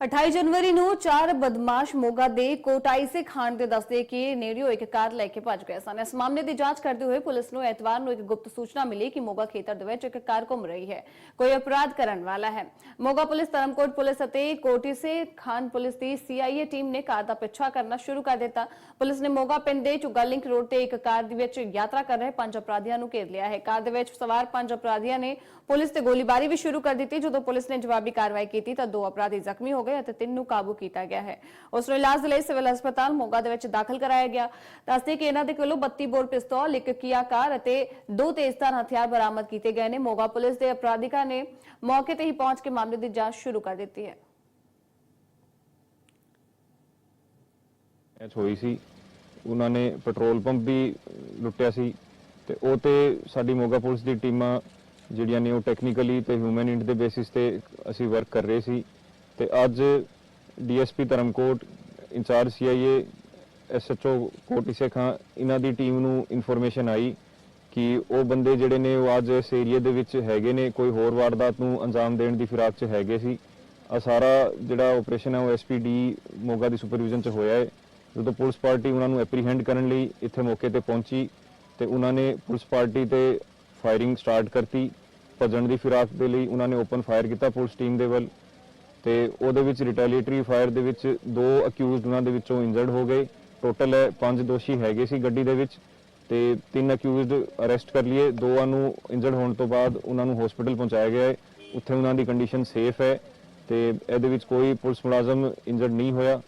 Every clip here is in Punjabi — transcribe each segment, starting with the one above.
28 ਜਨਵਰੀ ਨੂੰ ਚਾਰ ਬਦਮਾਸ਼ ਮੋਗਾ ਦੇ ਕੋਟਾਈ ਸੇ ਖਾਨ ਦੇ ਦੱਸਦੇ ਕਿ ਨੇੜਿਓ ਇੱਕ ਕਾਰ ਲੈ ਕੇ ਭੱਜ ਗਏ ਸਨ। ਇਸ ਮਾਮਲੇ ਦੀ ਜਾਂਚ ਕਰਦੇ ਹੋਏ ਪੁਲਿਸ ਨੂੰ ਐਤਵਾਰ ਨੂੰ ਇੱਕ ਗੁਪਤ ਸੂਚਨਾ ਮਿਲੀ ਕਿ ਮੋਗਾ ਖੇਤਰ ਦੇ ਵਿੱਚ ਇੱਕ ਕਾਰ ਘੁੰਮ ਰਹੀ ਹੈ। ਕੋਈ ਅਪਰਾਧ ਕਰਨ ਵਾਲਾ ਹੈ। ਮੋਗਾ ਪੁਲਿਸ, ਧਰਮਕੋਟ ਪੁਲਿਸ ਅਤੇ ਕੋਟੀ ਸੇ ਖਾਨ ਪੁਲਿਸ ਦੀ ਸੀਆਈਏ ਟੀਮ ਨੇ ਕਾਰ ਦਾ ਪਿੱਛਾ ਕਰਨਾ ਸ਼ੁਰੂ ਕਰ ਦਿੱਤਾ। ਪੁਲਿਸ ਨੇ ਮੋਗਾ ਪਿੰਡ ਦੇ ਚੁਗਾ ਲਿੰਕ ਰੋਡ ਤੇ ਇੱਕ ਕਾਰ ਦੇ ਵਿੱਚ ਯਾਤਰਾ ਕਰ ਰਹੇ ਪੰਜ ਅਪਰਾਧੀਆਂ ਨੂੰ ਘੇਰ ਲਿਆ ਹੈ। ਕਾਰ ਦੇ ਵਿੱਚ ਸਵਾਰ ਪੰਜ ਅਪਰਾਧੀਆਂ ਨੇ ਪੁਲਿਸ ਤੇ ਗੋਲੀਬਾਰੀ ਵੀ ਸ਼ੁਰੂ ਕਰ ਦਿੱਤੀ। ਜਦੋਂ ਪੁਲਿਸ ਨੇ ਜਵਾਬੀ ਕਾਰਵਾਈ ਕੀਤੀ ਤਾਂ ਦੋ ਅਪਰਾਧੀ ਜ਼ਖਮੀ ਹੋ ਗਏ ਅਤੇ ਤਿੰਨ ਨੂੰ ਕਾਬੂ ਕੀਤਾ ਗਿਆ ਹੈ। ਉਸ ਨੂੰ ਇਲਾਜ ਲਈ ਸਿਵਲ ਹਸਪਤਾਲ ਮੋਗਾ ਦੇ ਵਿੱਚ ਦਾਖਲ ਕਰਾਇਆ ਗਿਆ। ਦੱਸਦੇ ਕਿ ਇਹਨਾਂ ਦੇ ਕੋਲੋਂ 32 ਬੋਰ ਪਿਸਤੌਲ, ਇੱਕ ਕੀਆ ਕਾਰ ਅਤੇ ਦੋ ਤੇਜ਼ਧਾਰ ਹਥਿਆਰ ਬਰਾਮਦ ਕੀਤੇ ਗਏ ਨੇ। ਮੋਗਾ ਪੁਲਿਸ ਦੇ ਅਪਰਾਧਿਕਾਂ ਨੇ ਮੌਕੇ ਤੇ ਹੀ ਪਹੁੰਚ ਕੇ ਮਾਮਲੇ ਦੀ ਜਾਂਚ ਸ਼ੁਰੂ ਕਰ ਦਿੱਤੀ ਹੈ। ਮੈਚ ਹੋਈ ਸੀ। ਉਹਨਾਂ ਨੇ ਪੈਟਰੋਲ ਪੰਪ ਵੀ ਲੁੱਟਿਆ ਸੀ ਤੇ ਉਹ ਤੇ ਸਾਡੀ ਮੋਗਾ ਪੁਲਿਸ ਦੀ ਟੀਮਾਂ ਜਿਹੜੀਆਂ ਨੇ ਉਹ ਟੈਕਨੀਕਲੀ ਤੇ ਹਿਊਮਨ ਇੰਟ ਦੇ ਬੇਸਿਸ ਤੇ ਅਸੀਂ ਵਰਕ ਕਰ ਰਹੇ ਸੀ। ਤੇ ਅੱਜ DSP Dharamkot, incharge CIA, SHO Koti Se Khan ਇਹਨਾਂ ਦੀ ਟੀਮ ਨੂੰ ਇਨਫੋਰਮੇਸ਼ਨ ਆਈ ਕਿ ਉਹ ਬੰਦੇ ਜਿਹੜੇ ਨੇ ਉਹ ਅੱਜ ਇਸ ਏਰੀਆ ਦੇ ਵਿੱਚ ਹੈਗੇ ਨੇ, ਕੋਈ ਹੋਰ ਵਾਰਦਾਤ ਨੂੰ ਅੰਜਾਮ ਦੇਣ ਦੀ ਫਿਰਾਕ 'ਚ ਹੈਗੇ ਸੀ। ਆ ਸਾਰਾ ਜਿਹੜਾ ਆਪਰੇਸ਼ਨ ਹੈ ਉਹ ਐਸਪੀਡੀ ਮੋਗਾ ਦੀ ਸੁਪਰਵਿਜ਼ਨ 'ਚ ਹੋਇਆ ਹੈ ਜਦੋਂ ਪੁਲਿਸ ਪਾਰਟੀ ਉਹਨਾਂ ਨੂੰ ਐਪਰੀਹੈਂਡ ਕਰਨ ਲਈ ਇੱਥੇ ਮੌਕੇ ਤੇ ਪਹੁੰਚੀ ਤੇ ਉਹਨਾਂ ਨੇ ਪੁਲਿਸ ਪਾਰਟੀ ਤੇ ਫਾਇਰਿੰਗ ਸਟਾਰਟ ਕਰਤੀ। ਭੱਜਣ ਦੀ ਫਿਰਾਕ ਦੇ ਲਈ ਉਹਨਾਂ ਨੇ ਓਪਨ ਫਾਇਰ ਕੀਤਾ ਪੁਲਿਸ ਟੀਮ ਦੇ ਵੱਲ। ਤੇ ਉਹਦੇ ਵਿੱਚ ਰਿਟੈਲੀਏਟਰੀ ਫਾਇਰ ਦੇ ਵਿੱਚ ਦੋ ਅਕਿਊਜ਼ਡ ਉਹਨਾਂ ਦੇ ਵਿੱਚੋਂ ਇੰਜਰਡ ਹੋ ਗਏ। ਟੋਟਲ ਹੈ ਪੰਜ ਦੋਸ਼ੀ ਹੈਗੇ ਸੀ ਗੱਡੀ ਦੇ ਵਿੱਚ ਤੇ ਤਿੰਨ ਅਕਿਊਜ਼ਡ ਅਰੈਸਟ ਕਰ ਲਈਏ। ਦੋਆਂ ਨੂੰ ਇੰਜਰਡ ਹੋਣ ਤੋਂ ਬਾਅਦ ਉਹਨਾਂ ਨੂੰ ਹਸਪੀਟਲ ਪਹੁੰਚਾਇਆ ਗਿਆ ਹੈ। ਉੱਥੇ ਉਹਨਾਂ ਦੀ ਕੰਡੀਸ਼ਨ ਸੇਫ ਹੈ ਤੇ ਇਹਦੇ ਵਿੱਚ ਕੋਈ ਪੁਲਿਸ ਮੁਲਾਜ਼ਮ ਇੰਜਰਡ ਨਹੀਂ ਹੋਇਆ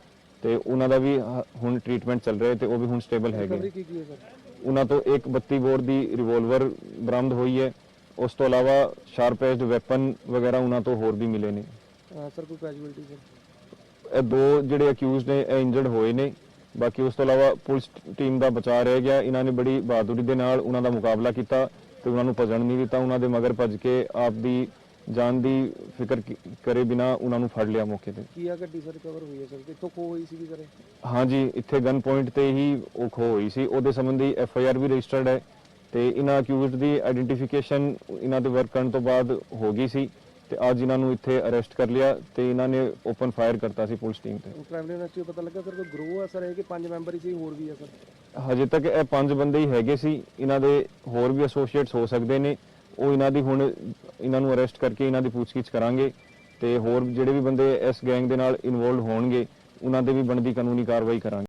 ਤੇ ਉਹਨਾਂ ਦਾ ਵੀ ਹ- ਹੁਣ ਟ੍ਰੀਟਮੈਂਟ ਚੱਲ ਰਿਹਾ ਹੈ ਤੇ ਉਹ ਵੀ ਹੁਣ ਸਟੇਬਲ ਹੈਗੇ ਰਿਕਵਰੀ ਕੀ ਕੀ ਹੈ ਸਰ? ਉਹਨਾਂ ਤੋਂ ਇੱਕ 32 ਬੋਰ ਦੀ ਰਿਵੋਲਵਰ ਬਰਾਮਦ ਹੋਈ ਹੈ। ਉਸ ਤੋਂ ਇਲਾਵਾ ਸ਼ਾਰਪ ਐਜਡ ਵੈਪਨ ਵਗੈਰਾ ਉਹਨਾਂ ਤੋਂ ਹੋਰ ਵੀ ਮਿਲੇ ਨੇ। ਸਰ ਕੋਈ ਕੈਜੂਅਲਟੀ ਸਰ ਇਹ ਦੋ ਜਿਹੜੇ ਅਕਿਊਜ਼ਡ ਨੇ ਇਹ ਇੰਜਰਡ ਹੋਏ ਨੇ। ਬਾਕੀ ਉਸ ਤੋਂ ਇਲਾਵਾ ਪੁਲਿਸ ਟੀਮ ਦਾ ਬਚਾਅ ਰਹਿ ਗਿਆ। ਇਹਨਾਂ ਨੇ ਬੜੀ ਬਹਾਦੁਰੀ ਦੇ ਨਾਲ ਉਹਨਾਂ ਦਾ ਮੁਕਾਬਲਾ ਕੀਤਾ ਤੇ ਉਹਨਾਂ ਨੂੰ ਭਜਣ ਨਹੀਂ ਦਿੱਤਾ। ਉਹਨਾਂ ਦੇ ਮਗਰ ਭੱਜ ਕੇ ਆਪ ਦੀ ਜਾਨ ਦੀ ਫਿਕਰ ਕੀ- ਕਰੇ ਬਿਨਾ ਉਹਨਾਂ ਨੂੰ ਫੜ ਲਿਆ ਮੌਕੇ ਤੇ। ਕੀ ਆ ਗੱਡੀ ਸਰ ਰਿਕਵਰ ਹੋਈ ਹੈ ਸਰ? ਕਿੱਥੋਂ ਖੋ ਹੋਈ ਸੀ ਸਰ ਹਾਂਜੀ ਇੱਥੇ ਗਨ ਪੁਆਇੰਟ ਤੇ ਹੀ ਉਹ ਖੋ ਹੋਈ ਸੀ। ਉਹਦੇ ਸੰਬੰਧੀ ਐਫ ਆਈ ਆਰ ਵੀ ਰਜਿਸਟਰਡ ਹੈ ਤੇ ਇਹਨਾਂ ਅਕਿਊਜ਼ਡ ਦੀ ਆਇਡੈਂਟੀਫਿਕੇਸ਼ਨ ਇਹਨਾਂ ਦੇ ਵਰਕ ਕਰਨ ਤੋਂ ਬਾਅਦ ਹੋ ਗਈ ਸੀ। ਤੇ ਅੱਜ ਇਹਨਾਂ ਨੂੰ ਇੱਥੇ ਅਰੈਸਟ ਕਰ ਲਿਆ ਤੇ ਇਹਨਾਂ ਨੇ ਓਪਨ ਫਾਇਰ ਕਰਤਾ ਸੀ ਪੁਲਿਸ ਟੀਮ ਤੇ। ਪ੍ਰਾਇਮਰੀ ਯੂਨੀਵਰਸਿਟੀ ਪਤਾ ਲੱਗਾ ਸਰ ਕੋਈ ਗਰੋਹ ਆ ਸਰ ਇਹ ਕਿ ਪੰਜ ਮੈਂਬਰ ਹੀ ਸੀ ਹੋਰ ਵੀ ਆ ਸਰ? ਹਜੇ ਤੱਕ ਇਹ ਪੰਜ ਬੰਦੇ ਹੀ ਹੈਗੇ ਸੀ ਇਹਨਾਂ ਦੇ ਹੋਰ ਵੀ ਐਸੋਸੀਏਟਸ ਹੋ ਸਕਦੇ ਨੇ। ਉਹ ਇਹਨਾਂ ਦੀ ਹੁਣ ਇਹਨਾਂ ਨੂੰ ਅਰੈਸਟ ਕਰਕੇ ਇਹਨਾਂ ਦੀ ਪੁੱਛਗਿੱਛ ਕਰਾਂਗੇ ਤੇ ਹੋਰ ਜਿਹੜੇ ਵੀ ਬੰਦੇ ਇਸ ਗੈਂਗ ਦੇ ਨਾਲ ਇਨਵੋਲਡ ਹੋਣਗੇ ਉਹਨਾਂ ਦੇ ਵੀ ਬਣਦੀ ਕਾਨੂੰਨੀ ਕਾਰਵਾਈ ਕਰਾਂਗੇ।